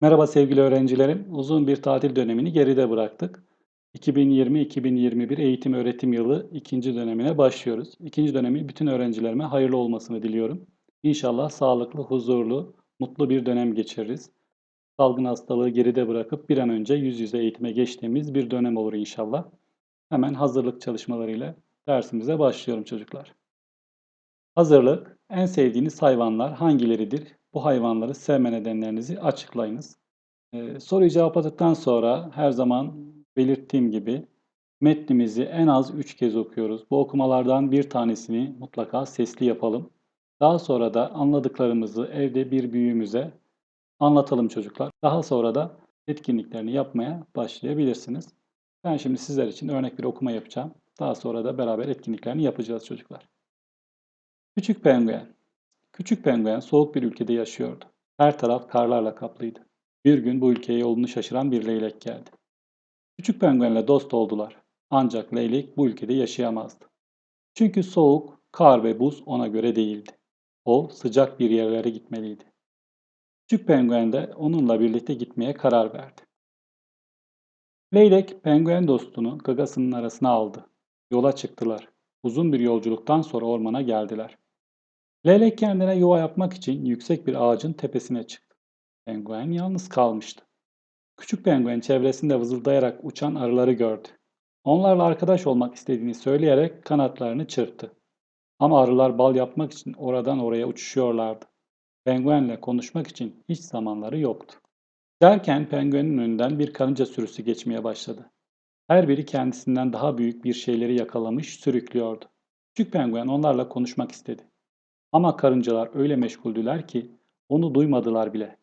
Merhaba sevgili öğrencilerim. Uzun bir tatil dönemini geride bıraktık. 2020-2021 eğitim öğretim yılı ikinci dönemine başlıyoruz. İkinci dönemi bütün öğrencilerime hayırlı olmasını diliyorum. İnşallah sağlıklı, huzurlu, mutlu bir dönem geçiririz. Salgın hastalığı geride bırakıp bir an önce yüz yüze eğitime geçtiğimiz bir dönem olur inşallah. Hemen hazırlık çalışmalarıyla dersimize başlıyorum çocuklar. Hazırlık, en sevdiğiniz hayvanlar hangileridir? Bu hayvanları sevme nedenlerinizi açıklayınız. Ee, soruyu cevapladıktan sonra her zaman belirttiğim gibi metnimizi en az 3 kez okuyoruz. Bu okumalardan bir tanesini mutlaka sesli yapalım. Daha sonra da anladıklarımızı evde bir büyüğümüze anlatalım çocuklar. Daha sonra da etkinliklerini yapmaya başlayabilirsiniz. Ben şimdi sizler için örnek bir okuma yapacağım. Daha sonra da beraber etkinliklerini yapacağız çocuklar. Küçük penguen. Küçük penguen soğuk bir ülkede yaşıyordu. Her taraf karlarla kaplıydı. Bir gün bu ülkeye yolunu şaşıran bir leylek geldi. Küçük penguenle dost oldular. Ancak leylek bu ülkede yaşayamazdı. Çünkü soğuk, kar ve buz ona göre değildi. O sıcak bir yerlere gitmeliydi. Küçük penguen de onunla birlikte gitmeye karar verdi. Leylek penguen dostunu gagasının arasına aldı. Yola çıktılar. Uzun bir yolculuktan sonra ormana geldiler. Leylek kendine yuva yapmak için yüksek bir ağacın tepesine çıktı. Penguen yalnız kalmıştı. Küçük penguen çevresinde vızıldayarak uçan arıları gördü. Onlarla arkadaş olmak istediğini söyleyerek kanatlarını çırptı. Ama arılar bal yapmak için oradan oraya uçuşuyorlardı. Penguenle konuşmak için hiç zamanları yoktu. Derken penguenin önünden bir karınca sürüsü geçmeye başladı. Her biri kendisinden daha büyük bir şeyleri yakalamış, sürüklüyordu. Küçük penguen onlarla konuşmak istedi. Ama karıncalar öyle meşguldüler ki onu duymadılar bile.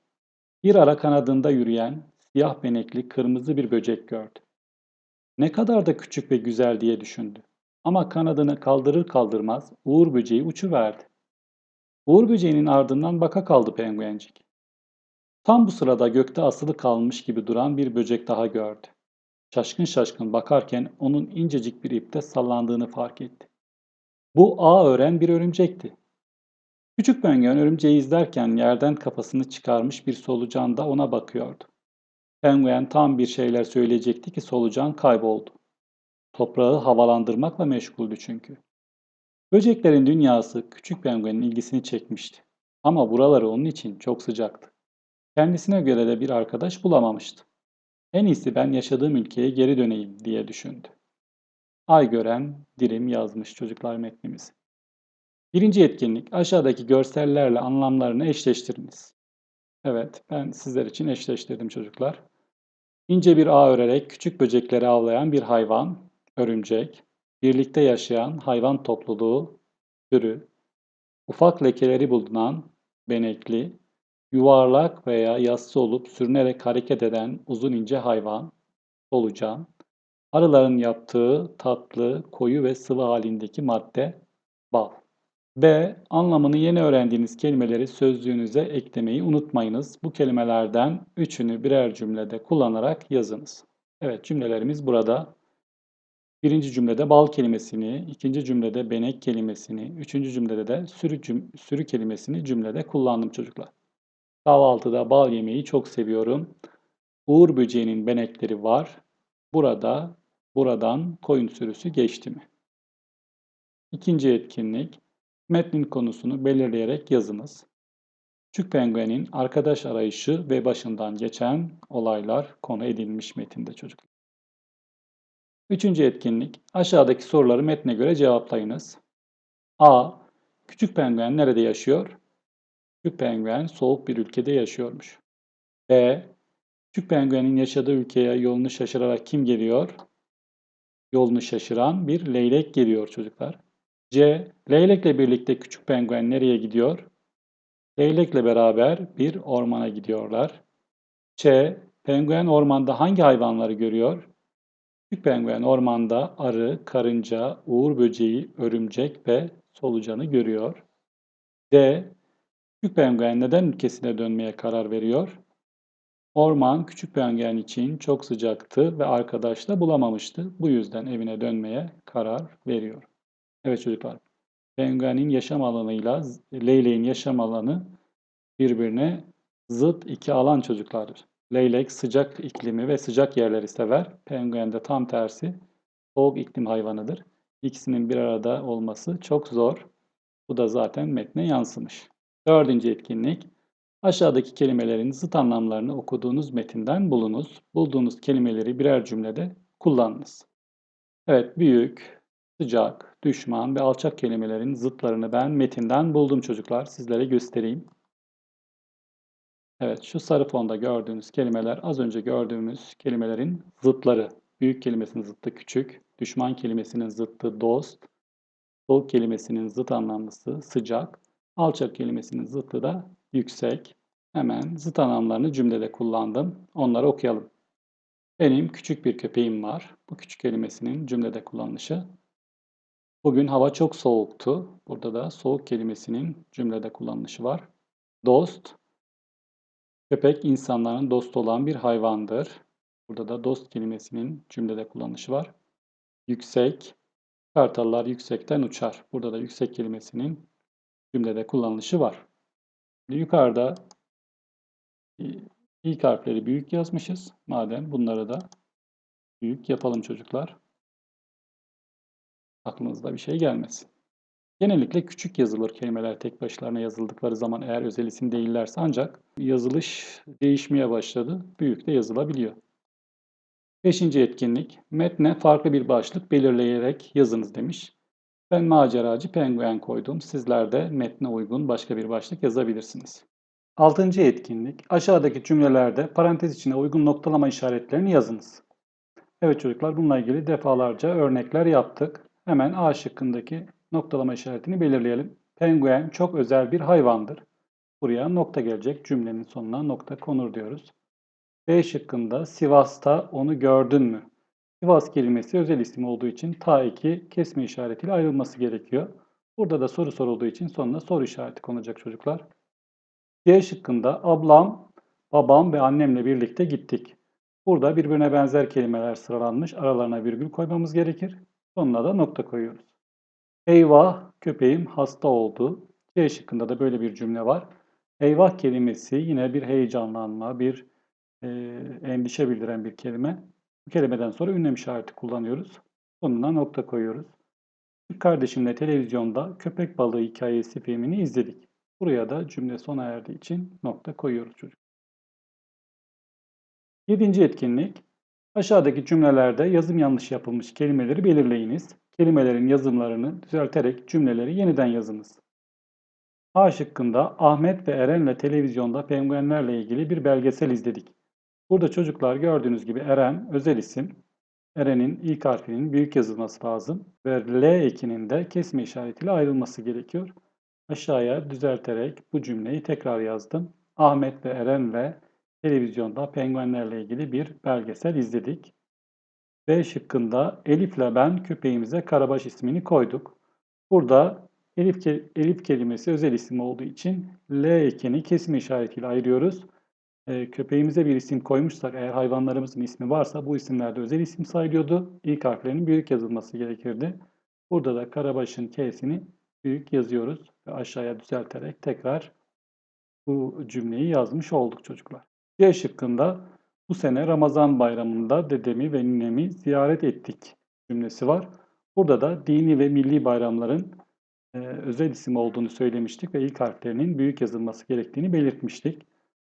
Bir ara kanadında yürüyen siyah benekli kırmızı bir böcek gördü. Ne kadar da küçük ve güzel diye düşündü. Ama kanadını kaldırır kaldırmaz Uğur böceği uçuverdi. Uğur böceğinin ardından baka kaldı penguencik. Tam bu sırada gökte asılı kalmış gibi duran bir böcek daha gördü. Şaşkın şaşkın bakarken onun incecik bir ipte sallandığını fark etti. Bu ağ ören bir örümcekti. Küçük penguen örümceği izlerken yerden kafasını çıkarmış bir solucan da ona bakıyordu. Penguen tam bir şeyler söyleyecekti ki solucan kayboldu. Toprağı havalandırmakla meşguldü çünkü. Böceklerin dünyası küçük penguenin ilgisini çekmişti. Ama buraları onun için çok sıcaktı. Kendisine göre de bir arkadaş bulamamıştı. En iyisi ben yaşadığım ülkeye geri döneyim diye düşündü. Ay gören dirim yazmış çocuklar metnimizi. Birinci etkinlik aşağıdaki görsellerle anlamlarını eşleştiriniz. Evet ben sizler için eşleştirdim çocuklar. İnce bir ağ örerek küçük böcekleri avlayan bir hayvan, örümcek, birlikte yaşayan hayvan topluluğu, türü, ufak lekeleri bulunan, benekli, yuvarlak veya yassı olup sürünerek hareket eden uzun ince hayvan, solucan, arıların yaptığı tatlı, koyu ve sıvı halindeki madde, bal. B. Anlamını yeni öğrendiğiniz kelimeleri sözlüğünüze eklemeyi unutmayınız. Bu kelimelerden üçünü birer cümlede kullanarak yazınız. Evet cümlelerimiz burada. Birinci cümlede bal kelimesini, ikinci cümlede benek kelimesini, üçüncü cümlede de sürü, cüm sürü kelimesini cümlede kullandım çocuklar. Kahvaltıda bal yemeyi çok seviyorum. Uğur böceğinin benekleri var. Burada, buradan koyun sürüsü geçti mi? İkinci etkinlik. Metnin konusunu belirleyerek yazınız. Küçük penguenin arkadaş arayışı ve başından geçen olaylar konu edilmiş metinde çocuklar. Üçüncü etkinlik. Aşağıdaki soruları metne göre cevaplayınız. A. Küçük penguen nerede yaşıyor? Küçük penguen soğuk bir ülkede yaşıyormuş. B. Küçük penguenin yaşadığı ülkeye yolunu şaşırarak kim geliyor? Yolunu şaşıran bir leylek geliyor çocuklar. C. Leylekle birlikte küçük penguen nereye gidiyor? Leylekle beraber bir ormana gidiyorlar. Ç. Penguen ormanda hangi hayvanları görüyor? Küçük penguen ormanda arı, karınca, uğur böceği, örümcek ve solucanı görüyor. D. Küçük penguen neden ülkesine dönmeye karar veriyor? Orman küçük penguen için çok sıcaktı ve arkadaş da bulamamıştı. Bu yüzden evine dönmeye karar veriyor. Evet çocuklar. Penguenin yaşam alanıyla leyleğin yaşam alanı birbirine Zıt iki alan çocuklardır. Leylek sıcak iklimi ve sıcak yerleri sever. Penguen de tam tersi soğuk iklim hayvanıdır. İkisinin bir arada olması çok zor. Bu da zaten metne yansımış. Dördüncü etkinlik. Aşağıdaki kelimelerin zıt anlamlarını okuduğunuz metinden bulunuz. Bulduğunuz kelimeleri birer cümlede kullanınız. Evet, büyük, sıcak, düşman ve alçak kelimelerin zıtlarını ben metinden buldum çocuklar. Sizlere göstereyim. Evet, şu sarı fonda gördüğünüz kelimeler az önce gördüğümüz kelimelerin zıtları. Büyük kelimesinin zıttı küçük, düşman kelimesinin zıttı dost, soğuk kelimesinin zıt anlamlısı sıcak, alçak kelimesinin zıttı da yüksek. Hemen zıt anlamlarını cümlede kullandım. Onları okuyalım. Benim küçük bir köpeğim var. Bu küçük kelimesinin cümlede kullanışı. Bugün hava çok soğuktu. Burada da soğuk kelimesinin cümlede kullanışı var. Dost, köpek insanların dostu olan bir hayvandır. Burada da dost kelimesinin cümlede kullanışı var. Yüksek, kartallar yüksekten uçar. Burada da yüksek kelimesinin cümlede kullanışı var. Yukarıda ilk harfleri büyük yazmışız. Madem bunları da büyük yapalım çocuklar. Aklınızda bir şey gelmesin. Genellikle küçük yazılır kelimeler tek başlarına yazıldıkları zaman eğer özel isim değillerse ancak yazılış değişmeye başladı. Büyük de yazılabiliyor. Beşinci etkinlik. Metne farklı bir başlık belirleyerek yazınız demiş. Ben maceracı penguen koydum. Sizler de metne uygun başka bir başlık yazabilirsiniz. Altıncı etkinlik. Aşağıdaki cümlelerde parantez içine uygun noktalama işaretlerini yazınız. Evet çocuklar bununla ilgili defalarca örnekler yaptık. Hemen A şıkkındaki noktalama işaretini belirleyelim. Penguen çok özel bir hayvandır. Buraya nokta gelecek. Cümlenin sonuna nokta konur diyoruz. B şıkkında Sivas'ta onu gördün mü? Sivas kelimesi özel isim olduğu için ta 2 kesme işaretiyle ayrılması gerekiyor. Burada da soru sorulduğu için sonuna soru işareti konacak çocuklar. C şıkkında ablam, babam ve annemle birlikte gittik. Burada birbirine benzer kelimeler sıralanmış. Aralarına virgül koymamız gerekir. Sonuna da nokta koyuyoruz. Eyvah köpeğim hasta oldu. C şıkkında da böyle bir cümle var. Eyvah kelimesi yine bir heyecanlanma, bir e, endişe bildiren bir kelime. Bu kelimeden sonra ünlem işareti kullanıyoruz. Sonuna nokta koyuyoruz. Türk kardeşimle televizyonda köpek balığı hikayesi filmini izledik. Buraya da cümle sona erdiği için nokta koyuyoruz çocuk. Yedinci etkinlik. Aşağıdaki cümlelerde yazım yanlış yapılmış kelimeleri belirleyiniz. Kelimelerin yazımlarını düzelterek cümleleri yeniden yazınız. A şıkkında Ahmet ve Eren'le televizyonda penguenlerle ilgili bir belgesel izledik. Burada çocuklar gördüğünüz gibi Eren özel isim. Eren'in ilk harfinin büyük yazılması lazım ve L ekinin de kesme işaretiyle ayrılması gerekiyor. Aşağıya düzelterek bu cümleyi tekrar yazdım. Ahmet ve Eren'le televizyonda penguenlerle ilgili bir belgesel izledik. B şıkkında Elif'le ben köpeğimize Karabaş ismini koyduk. Burada Elif, Elif kelimesi özel isim olduğu için L ekini kesme işaretiyle ayırıyoruz. E, köpeğimize bir isim koymuşsak eğer hayvanlarımızın ismi varsa bu isimlerde özel isim sayılıyordu. İlk harflerinin büyük yazılması gerekirdi. Burada da Karabaş'ın K'sini büyük yazıyoruz ve aşağıya düzelterek tekrar bu cümleyi yazmış olduk çocuklar. C şıkkında bu sene Ramazan bayramında dedemi ve ninemi ziyaret ettik cümlesi var. Burada da dini ve milli bayramların e, özel isim olduğunu söylemiştik ve ilk harflerinin büyük yazılması gerektiğini belirtmiştik.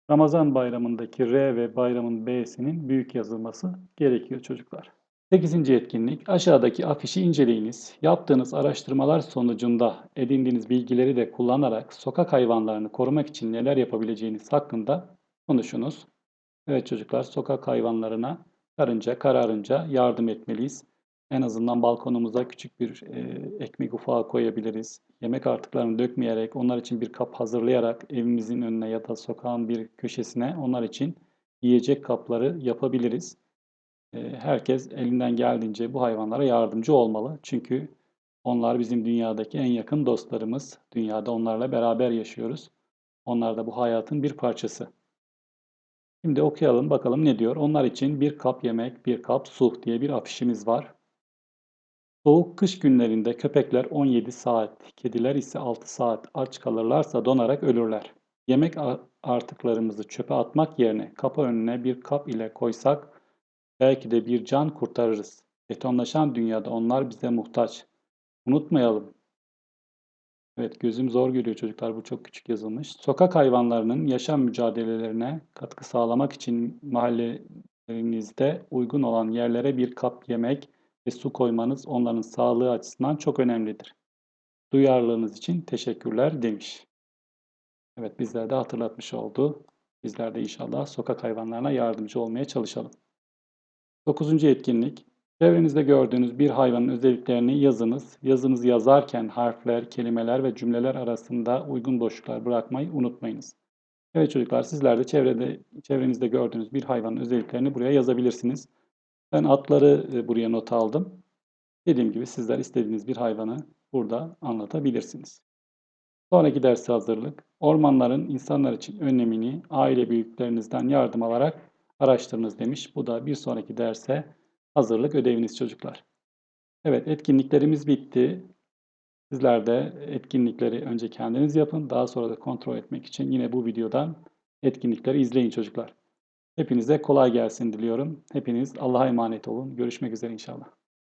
Ramazan bayramındaki R ve bayramın B'sinin büyük yazılması gerekiyor çocuklar. 8. etkinlik aşağıdaki afişi inceleyiniz. Yaptığınız araştırmalar sonucunda edindiğiniz bilgileri de kullanarak sokak hayvanlarını korumak için neler yapabileceğiniz hakkında konuşunuz. Evet çocuklar sokak hayvanlarına karınca kararınca yardım etmeliyiz. En azından balkonumuza küçük bir e, ekmek ufağı koyabiliriz. Yemek artıklarını dökmeyerek, onlar için bir kap hazırlayarak evimizin önüne ya da sokağın bir köşesine onlar için yiyecek kapları yapabiliriz. E, herkes elinden geldiğince bu hayvanlara yardımcı olmalı. Çünkü onlar bizim dünyadaki en yakın dostlarımız. Dünyada onlarla beraber yaşıyoruz. Onlar da bu hayatın bir parçası. Şimdi okuyalım bakalım ne diyor. Onlar için bir kap yemek, bir kap su diye bir afişimiz var. Soğuk kış günlerinde köpekler 17 saat, kediler ise 6 saat aç kalırlarsa donarak ölürler. Yemek artıklarımızı çöpe atmak yerine kapı önüne bir kap ile koysak belki de bir can kurtarırız. Betonlaşan dünyada onlar bize muhtaç. Unutmayalım. Evet gözüm zor görüyor çocuklar bu çok küçük yazılmış. Sokak hayvanlarının yaşam mücadelelerine katkı sağlamak için mahallelerinizde uygun olan yerlere bir kap yemek ve su koymanız onların sağlığı açısından çok önemlidir. Duyarlılığınız için teşekkürler demiş. Evet bizler de hatırlatmış oldu. Bizler de inşallah sokak hayvanlarına yardımcı olmaya çalışalım. Dokuzuncu etkinlik. Çevrenizde gördüğünüz bir hayvanın özelliklerini yazınız. Yazınızı yazarken harfler, kelimeler ve cümleler arasında uygun boşluklar bırakmayı unutmayınız. Evet çocuklar sizler de çevrede, çevrenizde gördüğünüz bir hayvanın özelliklerini buraya yazabilirsiniz. Ben atları e, buraya not aldım. Dediğim gibi sizler istediğiniz bir hayvanı burada anlatabilirsiniz. Sonraki dersi hazırlık. Ormanların insanlar için önemini aile büyüklerinizden yardım alarak araştırınız demiş. Bu da bir sonraki derse hazırlık ödeviniz çocuklar. Evet etkinliklerimiz bitti. Sizler de etkinlikleri önce kendiniz yapın. Daha sonra da kontrol etmek için yine bu videodan etkinlikleri izleyin çocuklar. Hepinize kolay gelsin diliyorum. Hepiniz Allah'a emanet olun. Görüşmek üzere inşallah.